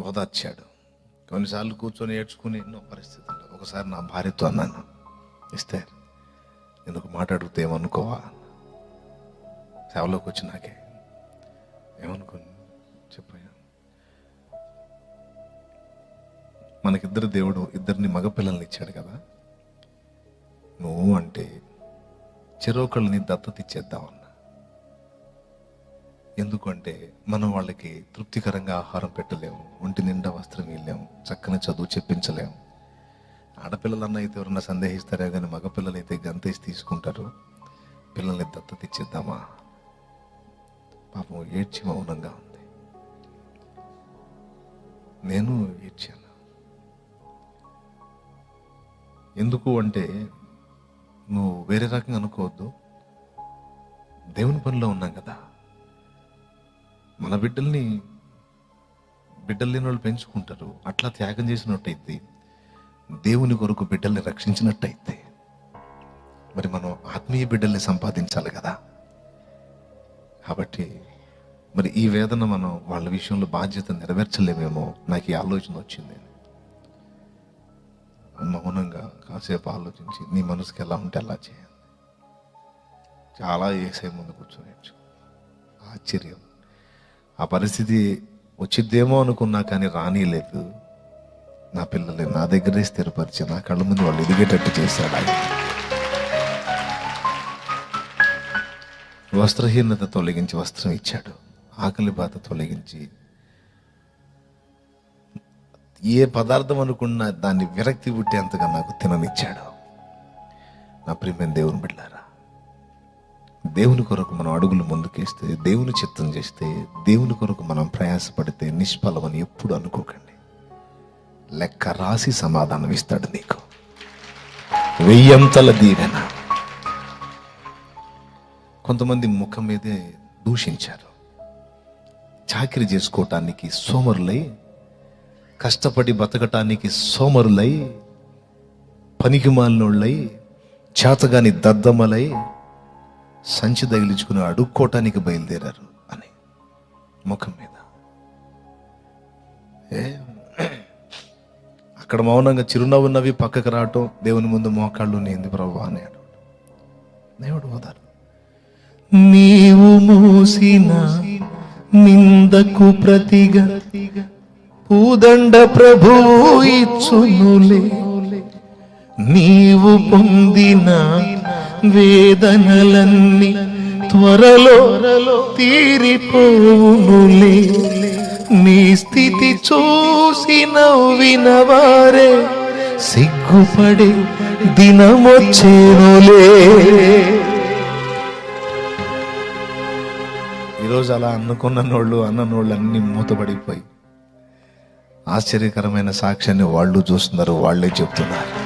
ఓదార్చాడు కొన్నిసార్లు కూర్చొని ఏడ్చుకుని ఎన్నో పరిస్థితుల్లో? ఒకసారి నా భార్యతో అన్నాను ఇస్తే నేను ఒక మాట అడిగితే ఏమనుకోవా? సేవలోకి వచ్చినాకే ఏమనుకుని? చెప్పాను మనకిద్దరు దేవుడు ఇద్దరిని మగపిల్లల్ని ఇచ్చాడు కదా. నువ్వు అంటే చెరొకళ్ళని దత్తత ఇచ్చేద్దామన్నా. ఎందుకంటే మనం వాళ్ళకి తృప్తికరంగా ఆహారం పెట్టలేము ఒంటి నిండా వస్త్రం ఇవ్వలేము చక్కని చదువు చెప్పించలేము. ఆడపిల్లలన్న అయితే ఎవరన్నా సందేహిస్తారే కానీ మగపిల్లలు అయితే గంతేసి తీసుకుంటారు. పిల్లల్ని దత్తత ఇచ్చేద్దామా పాపం ఏడ్చి మౌనంగా ఉంది. నేను ఏడ్చాను. ఎందుకు అంటే నువ్వు వేరే రకంగా అనుకోవద్దు. దేవుని పనిలో ఉన్నాం కదా. మన బిడ్డల్ని బిడ్డలు లేని వాళ్ళు పెంచుకుంటారు. అట్లా త్యాగం చేసినట్టయితే దేవుని కొరకు బిడ్డల్ని రక్షించినట్టయితే మరి మనం ఆత్మీయ బిడ్డల్ని సంపాదించాలి కదా. కాబట్టి మరి ఈ వేదన మనం వాళ్ళ విషయంలో బాధ్యత నెరవేర్చలేమేమో నాకు ఈ ఆలోచన వచ్చింది. మౌనంగా కాసేపు ఆలోచించి నీ మనసుకి ఎలా ఉంటే అలా చేయాలి చాలా ఏసే ముందు కూర్చొని ఆశ్చర్యం. ఆ పరిస్థితి వచ్చిద్దేమో అనుకున్నా కానీ రానిలేదు. నా పిల్లల్ని నా దగ్గరే స్థిరపరిచి నా కళ్ళ ముందు వాళ్ళు ఎదిగేటట్టు చేశాడు ఆయన. వస్త్రహీనత తొలగించి వస్త్రం ఇచ్చాడు. ఆకలి బాధ తొలగించి ఏ పదార్థం అనుకున్నా దాన్ని విరక్తి పుట్టేంతగా నాకు తిననిచ్చాడు. నా ప్రియమైన దేవుని బిడ్డారా దేవుని కొరకు మనం అడుగులు ముందుకేస్తే దేవుని చిత్తం చేస్తే దేవుని కొరకు మనం ప్రయాసపడితే నిష్ఫలమని ఎప్పుడు అనుకోకండి. లెక్క రాసి సమాధానం ఇస్తాడు నీకు. వెయ్యంతల దీవెన. కొంతమంది ముఖం మీదే దూషించారు. చాకిరి చేసుకోవటానికి సోమరులై కష్టపడి బతకటానికి సోమరులై పనికిమాలినోళ్ళై చేతగాని దద్దమలై సంచి తగిలించుకుని అడుక్కోవటానికి బయలుదేరారు అని ముఖం మీద. ఏ? అక్కడ మౌనంగా చిరునవ్వు నవ్వి పక్కకు రావటం దేవుని ముందు మోకాళ్ళు నేంది ప్రభు అన్నాడు దేవుడు ఓదారు. నీవు మూసిన నిందకు ప్రతిగా పూదండ ప్రభు ఇచ్చునులే. నీవు పొందిన వేదనలన్నీ త్వరలో తీరిపోవునులే నీ స్థితి చూసి నవ్వినవారే సిగ్గుపడి సిగ్గుపడే దినమొచ్చేనులే. ఈరోజు అలా అనుకున్న నోళ్ళు అన్ననోళ్ళు అన్ని మూతపడిపోయి ఆశ్చర్యకరమైన సాక్ష్యాన్ని వాళ్ళు చూస్తున్నారు వాళ్ళే చెప్తున్నారు.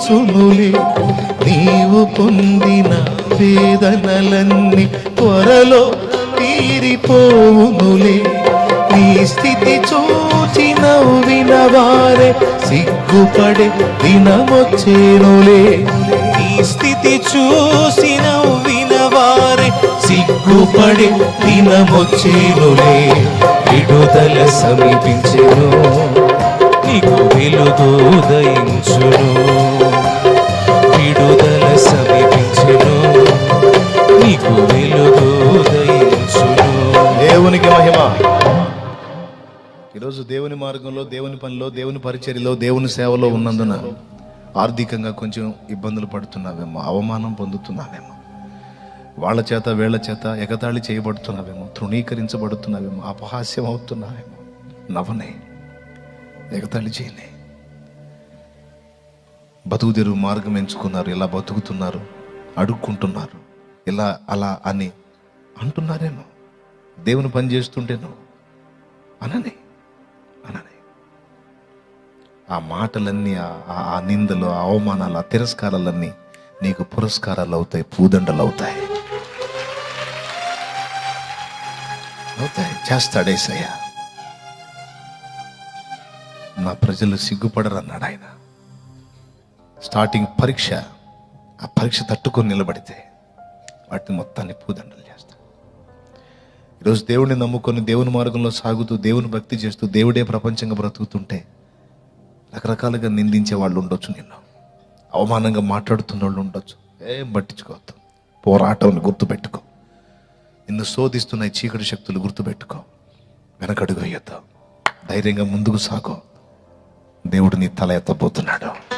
ఇచ్చునులే నీవు పొందిన వేదనలన్నీ త్వరలో తీరిపోవునులే. నీ స్థితి చూచి నవ్విన వారే సిగ్గుపడే దినమొచ్చేనులే. నీ స్థితి చూసి నవ్విన వారే సిగ్గుపడే దినమొచ్చేనులే. విడుదల సమీపించెను. నీకు వెలుగు దయించును విడుదల సమీపించును. నీకు వెలుగు దయించును దేవునికి మహిమ. ఈరోజు దేవుని మార్గంలో దేవుని పనిలో దేవుని పరిచర్యలో దేవుని సేవలో ఉన్నందున ఆర్థికంగా కొంచెం ఇబ్బందులు పడుతున్నావేమో అవమానం పొందుతున్నావేమో వాళ్ళ చేత వీళ్ళ చేత ఎగతాళి చేయబడుతున్నావేమో తృణీకరించబడుతున్నావేమో అపహాస్యం అవుతున్నావేమో నవనే ఎగతాళి చేయలే. బతుకు తెరువు మార్గం ఎంచుకున్నారు ఇలా బతుకుతున్నారు అడుక్కుంటున్నారు ఇలా అలా అని అంటున్నారేమో. దేవుని పని చేస్తుంటేనో అనని ఆ మాటలన్నీ ఆ- ఆ- ఆ నిందలు ఆ అవమానాలు ఆ తిరస్కారాలన్నీ నీకు పురస్కారాలు అవుతాయి పూదండలు అవుతాయి. అవుతాయి. చేస్తాడేసయ్యా నా ప్రజలు సిగ్గుపడరు అన్నాడు ఆయన. స్టార్టింగ్ పరీక్ష ఆ పరీక్ష తట్టుకొని నిలబడితే వాటిని మొత్తాన్ని పూదండలు చేస్తా ఈరోజు దేవుడిని నమ్ముకొని దేవుని మార్గంలో సాగుతూ దేవుని భక్తి చేస్తూ దేవుడే ప్రపంచంగా బ్రతుకుతుంటే రకరకాలుగా నిందించే వాళ్ళు ఉండొచ్చు నిన్ను. అవమానంగా మాట్లాడుతున్న వాళ్ళు ఉండొచ్చు. ఏం పట్టించుకోవద్దు. పోరాటం గుర్తుపెట్టుకో. నిన్ను శోధిస్తున్న చీకటి శక్తులు గుర్తుపెట్టుకో. వెనకడుగు వేయొద్దు. ధైర్యంగా ముందుకు సాగో. దేవుడు నీ తల ఎత్తబోతున్నాడు.